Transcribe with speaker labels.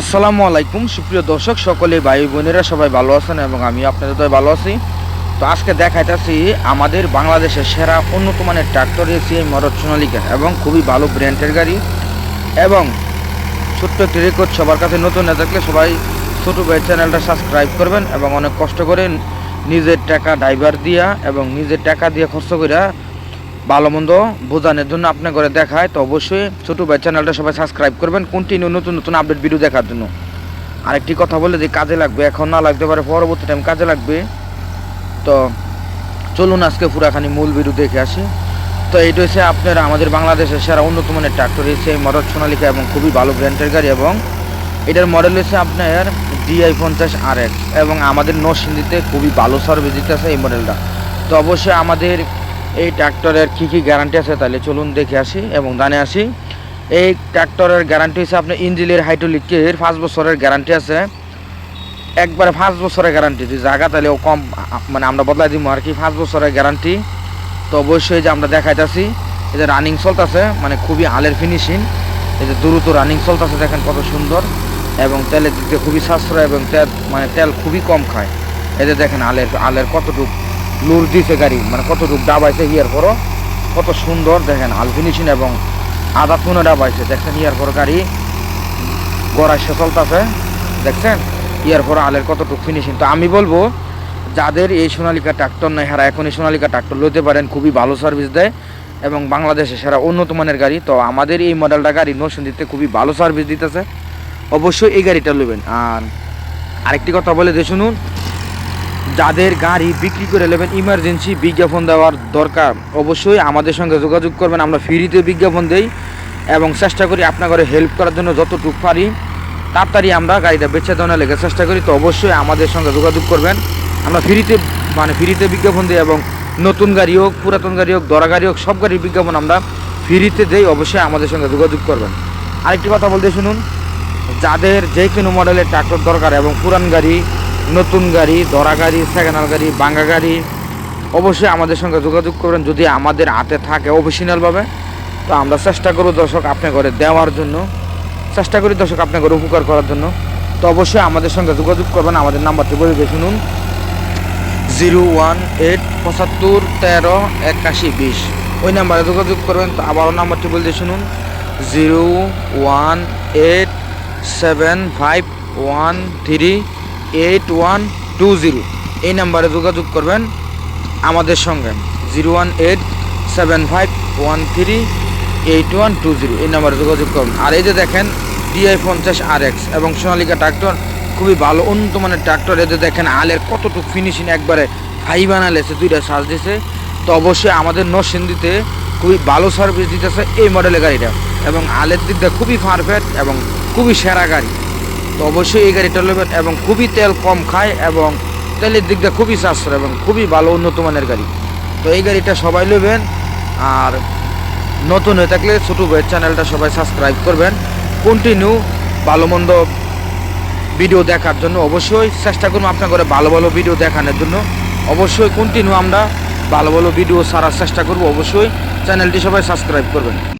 Speaker 1: আসসালামু আলাইকুম, সুপ্রিয় দর্শক, সকলে ভাই বোনেরা সবাই ভালো আছেন এবং আমি আপনাদের তো ভালো আছি। তো আজকে দেখাইতেছি আমাদের বাংলাদেশের সেরা উন্নত মানের ট্রাক্টর এসি এই মরদ সোনালিকা এবং খুবই ভালো ব্র্যান্ডের গাড়ি এবং ছোট্ট একটি রেকর্ড সবার কাছে নতুন না থাকলে সবাই ছোটো ভাই চ্যানেলটা সাবস্ক্রাইব করবেন এবং অনেক কষ্ট করে নিজের টাকা ড্রাইভার দিয়া এবং নিজের টাকা দিয়ে খরচ করিয়া ভালো মন্দ বোঝানোর জন্য আপনার ঘরে দেখায়, তো অবশ্যই ছোটো ভাই চ্যানেলটা সবাই সাবস্ক্রাইব করবেন কন্টিনিউ নতুন নতুন আপডেট ভিডিও দেখার জন্য। আরেকটি কথা বলে যে, কাজে লাগবে, এখন না লাগতে পারে পরবর্তী টাইম কাজে লাগবে। তো চলুন আজকে পুরাখানি মূল ভিডিও দেখে আসি। তো এইটা হচ্ছে আপনার আমাদের বাংলাদেশের সেরা উন্নত মানের ট্রাক্টর হচ্ছে মরদ সোনালিকা এবং খুবই ভালো ব্র্যান্ডের গাড়ি এবং এটার মডেল হচ্ছে আপনার ডিআই পঞ্চাশ আর এবং আমাদের নরসিংদীতে খুবই ভালো সার্ভিস দিতেছে এই মডেলটা তো অবশ্যই আমাদের এই ট্র্যাক্টরের কী কী গ্যারান্টি আছে তাহলে চলুন দেখে আসি এবং জানে আসি। এই ট্র্যাক্টরের গ্যারান্টি হচ্ছে আপনার ইঞ্জিলের হাইড্রোলিকের পাঁচ বছরের গ্যারান্টি আছে। একবারে পাঁচ বছরের গ্যারান্টি যদি জায়গা তাহলে ও কম মানে আমরা বদলাই দিব আর কি, পাঁচ বছরের গ্যারান্টি তো অবশ্যই যে আমরা দেখাইতেছি, এই যে রানিং চলতেছে মানে খুবই আলের ফিনিশিং এই যে দ্রুত রানিং চলতেছে, দেখেন কত সুন্দর। এবং তেলের দিক খুবই সাশ্রয় এবং তেল মানে তেল খুবই কম খায়। এই যে দেখেন আলের আলের কতটুক লুর দিছে গাড়ি। মানে কতটুক ডাবাইছে হিয়ার পরও। কত সুন্দর, দেখেন আল ফিনিশিং এবং আধা পুনে ডাবাইছে। দেখছেন, ইয়ার পর গাড়ি গড়াইশে চলতেছে। দেখছেন, ইয়ার পর আলের কতটুক ফিনিশিং তো আমি বলব, যাদের এই সোনালিকা ট্রাক্টর নেই, হারা এখন এই সোনালিকা ট্রাক্টর লইতে পারেন, খুবই ভালো সার্ভিস দেয় এবং বাংলাদেশে সেরা উন্নত মানের গাড়ি। তো আমাদের এই মডেলটা গাড়ি নতুন দিতে খুবই ভালো সার্ভিস দিতেছে। অবশ্যই এই গাড়িটা নেবেন আর আরেকটি কথা বলে যে শুনুন যাদের গাড়ি বিক্রি করে নেবেন ইমার্জেন্সি বিজ্ঞাপন দেওয়ার দরকার, অবশ্যই আমাদের সঙ্গে যোগাযোগ করবেন। আমরা ফ্রিতে বিজ্ঞাপন দেই এবং চেষ্টা করি আপনার ঘরে হেল্প করার জন্য যতটুকু পারি, তাড়াতাড়ি আমরা গাড়িটা বেচে দেওয়ার লেগে চেষ্টা করি। তো অবশ্যই আমাদের সঙ্গে যোগাযোগ করবেন। আমরা ফ্রিতে মানে ফ্রিতে বিজ্ঞাপন দিই এবং নতুন গাড়ি হোক, পুরাতন গাড়ি হোক, দরা গাড়ি হোক, সব গাড়ির বিজ্ঞাপন আমরা ফ্রিতে দেই। অবশ্যই আমাদের সঙ্গে যোগাযোগ করবেন। আরেকটি কথা বলতে শুনুন, যাদের যে কোনো মডেলের ট্রাক্টর দরকার এবং পুরান গাড়ি নতুন গাড়ি দরা গাড়ি সেকেন্ড গাড়ি বাঙ্গা গাড়ি, অবশ্যই আমাদের সঙ্গে যোগাযোগ করবেন। যদি আমাদের হাতে থাকে অফিসিয়ালভাবে তো আমরা চেষ্টা করব দর্শক আপনার ঘরে দেওয়ার জন্য। চেষ্টা করি দর্শক আপনার ঘরে উপকার করার জন্য। তো অবশ্যই আমাদের সঙ্গে যোগাযোগ করবেন। আমাদের নাম্বারটি বলে শুনুন। জিরো ওয়ান এইট পঁচাত্তর তেরো একাশি বিশ। ওই নাম্বারে যোগাযোগ করবেন। তো আবারও নাম্বারটি বলে দিয়ে শুনুন। Zero one eight seven five one three eight one two zero এই নাম্বারে যোগাযোগ করবেন আমাদের সঙ্গে। Zero one eight seven five one three eight one two zero এই নাম্বারে যোগাযোগ করুন। আর এই যে দেখেন ডিআই পঞ্চাশ আর এক্স এবং সোনালিকা ট্রাক্টর, খুবই ভালো, উন্নত মানের ট্রাক্টর। এতে দেখেন, আলের কতটুকু ফিনিশিং একবারে হাই বানালেছে দুইটা সাজ দিছে। তো অবশ্যই আমাদের নরসিংদীতে খুবই ভালো সার্ভিস দিতেছে এই মডেলের গাড়িটা। এবং আলের দিকটা খুবই পারফেক্ট এবং খুবই সেরা গাড়ি। তো অবশ্যই এই গাড়িটা নেবেন এবং খুবই তেল কম খায় এবং তেলের দিক দিয়ে খুবই সাশ্রয় এবং খুবই ভালো উন্নত মানের গাড়ি। তো এই গাড়িটা সবাই নেবেন আর নতুন হয়ে থাকলে ছোটো ভাইয়ের চ্যানেলটা সবাই সাবস্ক্রাইব করবেন। কন্টিনিউ ভালো মন্দ ভিডিও দেখার জন্য অবশ্যই চেষ্টা করুন আপনার ভালো ভালো ভিডিও দেখানোর জন্য। অবশ্যই কন্টিনিউ আমরা ভালো ভালো ভিডিও সারার চেষ্টা করব। অবশ্যই চ্যানেলটি সবাই সাবস্ক্রাইব করবেন।